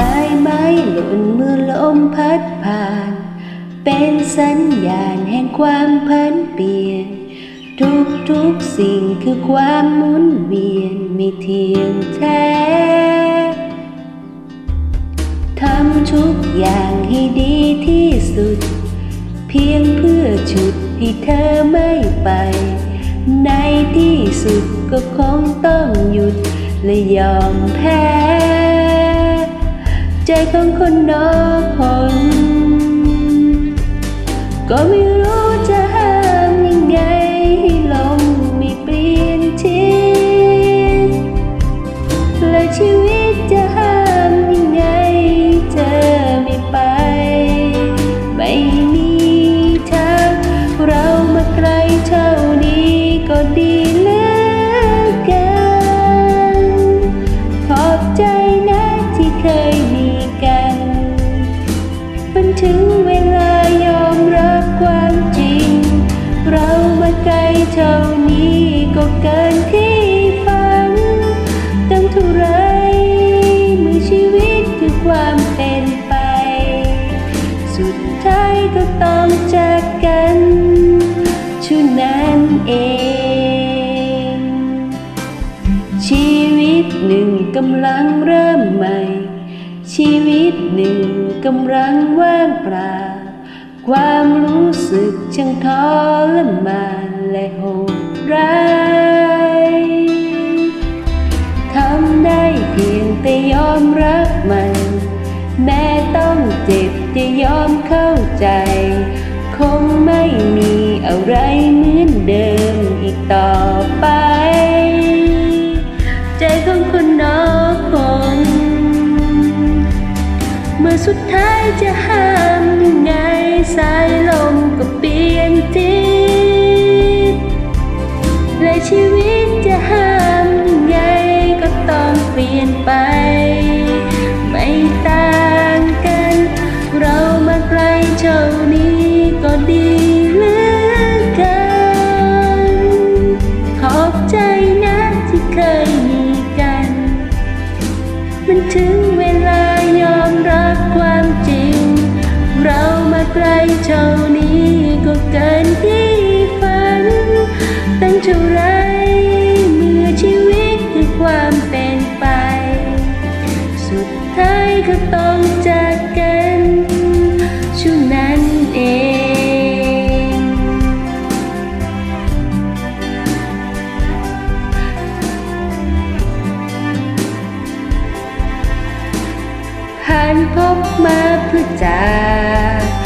ใบไม้หล่นเมื่อลมพัดผ่าน เป็นสัญญาณแห่งความพันเปลี่ยน ทุกทุกสิ่งคือความหมุนเวียนไม่เที่ยงแท้ทำทุกอย่างให้ดีที่สุด เพียงเพื่อฉุดให้เธอไม่ไป ในที่สุดก็คงต้องหยุดและยอมแพ้ ใจของคนนอกคนก็ไม่รู้ ก็ต้องจากกันชุนั้นเอง ชีวิตหนึ่งกำลังเริ่มใหม่ ชีวิตหนึ่งกำลังว่างเปล่า ความรู้สึกช่างทรมานและโหดร้ายทำได้เพียงแต่ยอมรับมัน แม้ต้องเจ็บจะยอมเข้า ใจ คงไม่มีอะไรเหมือนเดิมอีกต่อไป ใจของคนนอกคน เมื่อสุดท้ายจะห้ามยังไงสาย มาไกลเท่านี้ก็เกินที่ฝัน ตั้งเท่าไรเมื่อชีวิตคือความเป็นไป สุดท้ายก็ต้องจากกันช่วงนั้นเองผ่านพบมาเพื่อจาก